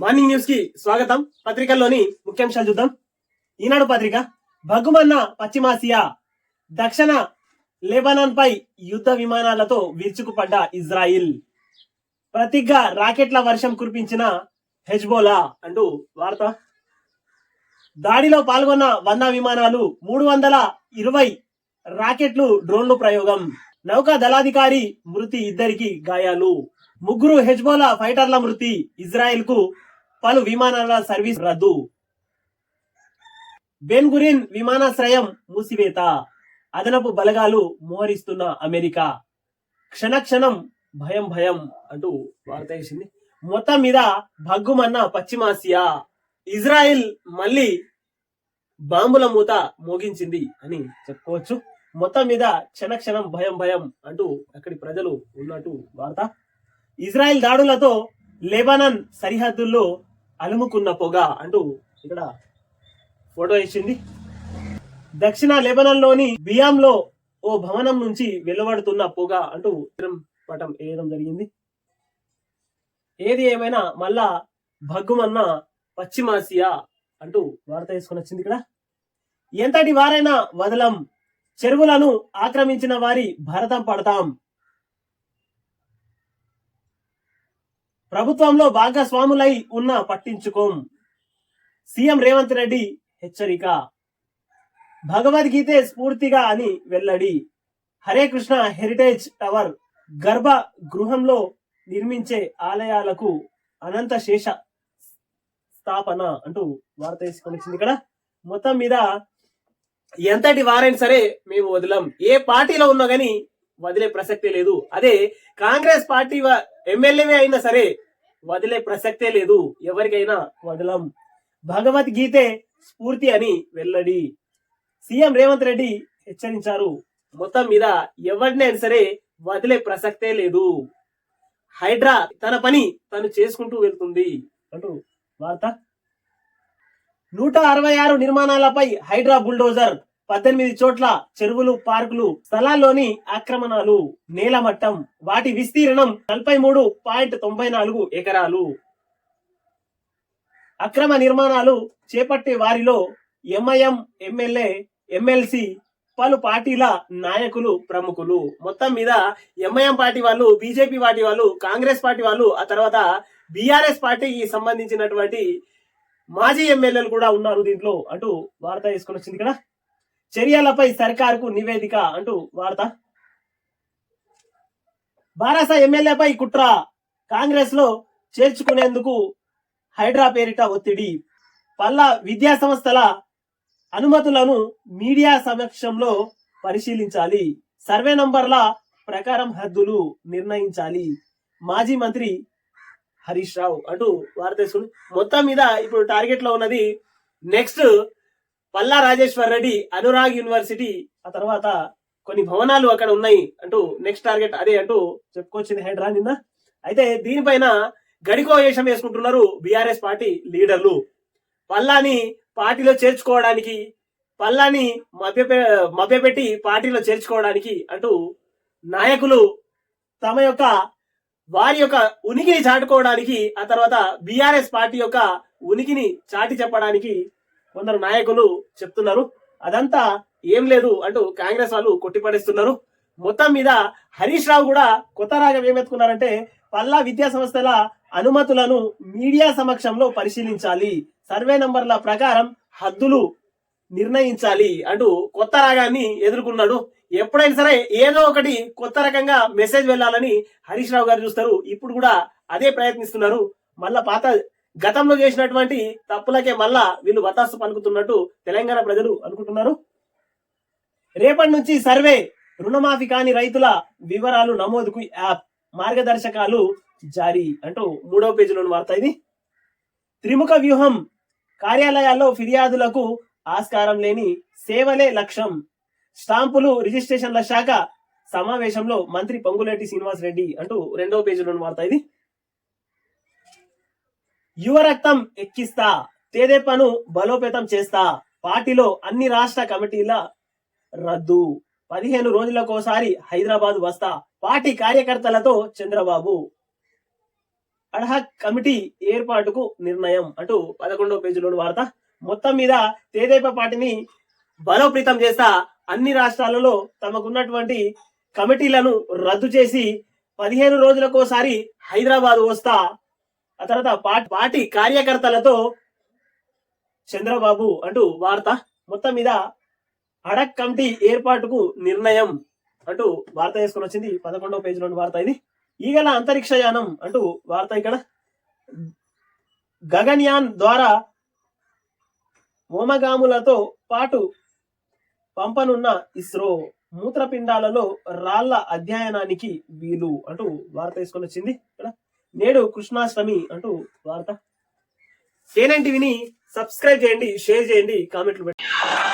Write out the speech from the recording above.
Morning న్యూస్కి స్వాగతం. పత్రికల్లోని ముఖ్యాంశాలు చూద్దాం. ఈనాడు పత్రిక భగుమన్న పశ్చిమాసియా దక్షిణ లెబనాన్ పై యుద్ధ విమానాలతో విరుచుకుపడ్డ ఇజ్రాయిల్. ప్రతిగా రాకెట్ల వర్షం కురిపించిన హెజ్బోలా అంటూ వార్త. దాడిలో పాల్గొన్న వంద విమానాలు మూడు వందల ఇరవై రాకెట్లు డ్రోన్లు ప్రయోగం. నౌకా దళాధికారి మృతి ఇద్దరికి గాయాలు. ముగ్గురు హెజ్బోలా ఫైటర్ల మృతి ఇజ్రాయెల్కు పలు విమానాల సర్వీస్ రద్దు. బెన్గురిన్ విమానాశ్రయం మూసివేత. అదనపు బలగాలు మోహరిస్తున్న అమెరికా. క్షణక్షణం భయం భయం అంటూ వార్త వేసింది. మొత్తం మీద భగ్గుమన్న పశ్చిమాసియా. ఇజ్రాయెల్ మళ్ళీ బాంబుల మూత మోగించింది అని చెప్పుకోవచ్చు. మొత్తం మీద క్షణక్షణం భయం భయం అంటూ అక్కడి ప్రజలు ఉన్నట్టు వార్త. ఇజ్రాయెల్ దాడులతో లెబనాన్ సరిహద్దుల్లో అలుముకున్న పొగ అంటూ ఇక్కడ ఫోటో ఇచ్చింది దక్షిణ లెబనాన్లోని బియాంలో ఓ భవనం నుంచి వెలువడుతున్న పొగ అంటూ చిత్రం పటం వేయడం జరిగింది. ఏది ఏమైనా మళ్ళా భగ్గుమన్న పశ్చిమాసియా అంటూ వార్త వేసుకొని వచ్చింది ఇక్కడ. ఎంతటి వారైనా వదలం చెరువులను ఆక్రమించిన వారి భరతం పడతాం ప్రభుత్వంలో భాగస్వాములై ఉన్న పట్టించుకోం. సీఎం రేవంత్ రెడ్డి హెచ్చరిక. భగవద్గీతే స్ఫూర్తిగా అని వెల్లడి. హరే కృష్ణ హెరిటేజ్ టవర్ గర్భ గృహంలో నిర్మించే ఆలయాలకు అనంత శేష స్థాపన అంటూ వార్త తీసుకొని వచ్చింది ఇక్కడ. మొత్తం మీద ఎంతటి వారైనా సరే మేము వదలం. ఏ పార్టీలో ఉన్నా గానీ వదిలే ప్రసక్తే లేదు. అదే కాంగ్రెస్ పార్టీ వ- ఎమ్మెల్యేవే అయినా సరే వదిలే ప్రసక్తే లేదు. ఎవరికైనా వదలం. భగవద్గీతే స్ఫూర్తి అని వెల్లడి. సీఎం రేవంత్ రెడ్డి హెచ్చరించారు. మొత్తం మీద ఎవరినైనా సరే వదిలే ప్రసక్తే లేదు. హైడ్రా తన పని తను చేసుకుంటూ వెళ్తుంది అంటూ వార్త. నూట అరవై ఆరు నిర్మాణాలపై హైడ్రా బుల్డోజర్ పద్దెనిమిది చోట్ల చెరువులు పార్కులు స్థలాల్లోని ఆక్రమణలు నేలమట్టం వాటి విస్తీర్ణం నలభై మూడు పాయింట్ తొంభై నాలుగు ఎకరాలు. అక్రమ నిర్మాణాలు చేపట్టే వారిలో ఎంఐఎం ఎమ్మెల్యే ఎమ్మెల్సీ పలు పార్టీల నాయకులు ప్రముఖులు. మొత్తం మీద ఎంఐఎం పార్టీ వాళ్ళు బీజేపీ పార్టీ వాళ్ళు కాంగ్రెస్ పార్టీ వాళ్ళు ఆ తర్వాత బీఆర్ఎస్ పార్టీకి సంబంధించినటువంటి మాజీ ఎమ్మెల్యేలు కూడా ఉన్నారు దీంట్లో అంటూ వార్త తీసుకొని వచ్చింది కదా. చర్యలపై సర్కారుకు నివేదిక అంటూ వార్త. బారాస ఎమ్మెల్యేపై కుట్ర కాంగ్రెస్లో చేర్చుకునేందుకు హైడ్రా పేరిట ఒత్తిడి. పల్లా విద్యా సంస్థల అనుమతులను మీడియా సమక్షంలో పరిశీలించాలి. సర్వే నంబర్ల ప్రకారం హద్దులు నిర్ణయించాలి. మాజీ మంత్రి హరీష్ రావు అంటూ వార్త మొత్తం మీద ఇప్పుడు టార్గెట్లో ఉన్నది నెక్స్ట్ పల్లా రాజేశ్వర్ రెడ్డి అనురాగ్ యూనివర్సిటీ ఆ తర్వాత కొన్ని భవనాలు అక్కడ ఉన్నాయి అంటూ నెక్స్ట్ టార్గెట్ అదే అంటూ చెప్పుకొచ్చింది హైడ్రా నిన్న. అయితే దీనిపైన గడికో వేషం వేసుకుంటున్నారు బీఆర్ఎస్ పార్టీ లీడర్లు. పల్లాని పార్టీలో చేర్చుకోవడానికి పల్లాని మభ్య మభ్యపెట్టి పార్టీలో చేర్చుకోవడానికి అంటూ నాయకులు తమ యొక్క వారి యొక్క ఉనికిని చాటుకోవడానికి ఆ తర్వాత బీఆర్ఎస్ పార్టీ యొక్క ఉనికిని చాటి చెప్పడానికి కొందరు నాయకులు చెప్తున్నారు. అదంతా ఏం లేదు అంటూ కాంగ్రెస్ వాళ్ళు కొట్టిపడేస్తున్నారు. మొత్తం మీద హరీష్ రావు కూడా కొత్త రాగం ఏమెత్తుకున్నారంటే పల్లా విద్యా సంస్థల అనుమతులను మీడియా సమక్షంలో పరిశీలించాలి. సర్వే నంబర్ల ప్రకారం హద్దులు నిర్ణయించాలి అంటూ కొత్త రాగాన్ని ఎదుర్కొన్నాడు. ఎప్పుడైనా సరే ఏదో ఒకటి కొత్త రకంగా మెసేజ్ వెళ్ళాలని హరీష్ రావు గారు చూస్తారు. ఇప్పుడు కూడా అదే ప్రయత్నిస్తున్నారు. మళ్ళా పాత గతంలో చేసినటువంటి తప్పులకే మళ్ళా వీళ్ళు వతాసు పలుకుతున్నట్టు తెలంగాణ ప్రజలు అనుకుంటున్నారు. రేపటి నుంచి సర్వే రుణమాఫీ కాని రైతుల వివరాలు నమోదుకు యాప్ మార్గదర్శకాలు జారీ అంటూ మూడవ పేజీలోని వార్త ఇది. త్రిముఖ వ్యూహం కార్యాలయాల్లో ఫిర్యాదులకు ఆస్కారం లేని సేవలే లక్ష్యం. స్టాంపులు రిజిస్ట్రేషన్ల శాఖ సమావేశంలో మంత్రి పొంగులేటి శ్రీనివాస్ రెడ్డి అంటూ రెండవ పేజీలోని వార్త ఇది. యువ రక్తం ఎక్కిస్తా తేదేపను బలోపేతం చేస్తా. పార్టీలో అన్ని రాష్ట్ర కమిటీల రద్దు. పదిహేను రోజులకోసారి హైదరాబాద్ వస్తా. పార్టీ కార్యకర్తలతో చంద్రబాబు. అడహక్ కమిటీ ఏర్పాటుకు నిర్ణయం అంటూ పదకొండో పేజీలోని వార్త. మొత్తం మీద తేదేప పార్టీని బలోపేతం చేస్తా. అన్ని రాష్ట్రాలలో తమకున్నటువంటి కమిటీలను రద్దు చేసి పదిహేను రోజులకోసారి హైదరాబాద్ వస్తా. ఆ తర్వాత పార్టీ కార్యకర్తలతో చంద్రబాబు అంటూ వార్త మొత్తం మీద అడక్ కమిటీ ఏర్పాటుకు నిర్ణయం అంటూ వార్త వేసుకుని వచ్చింది. పదకొండవ పేజీలోని వార్త ఇది. ఈగల అంతరిక్షయానం అంటూ వార్త ఇక్కడ. గగన్యాన్ ద్వారా మోమగాములతో పాటు పంపనున్న ఇస్రో మూత్రపిండాలలో రాళ్ళ అధ్యయనానికి వీలు అంటూ వార్త వేసుకొని వచ్చింది. ఇక్కడ నేడు కృష్ణాష్టమి అంటూ వార్త. చేనంటివిని సబ్స్క్రైబ్ చేయండి షేర్ చేయండి కామెంట్లు పెట్టండి.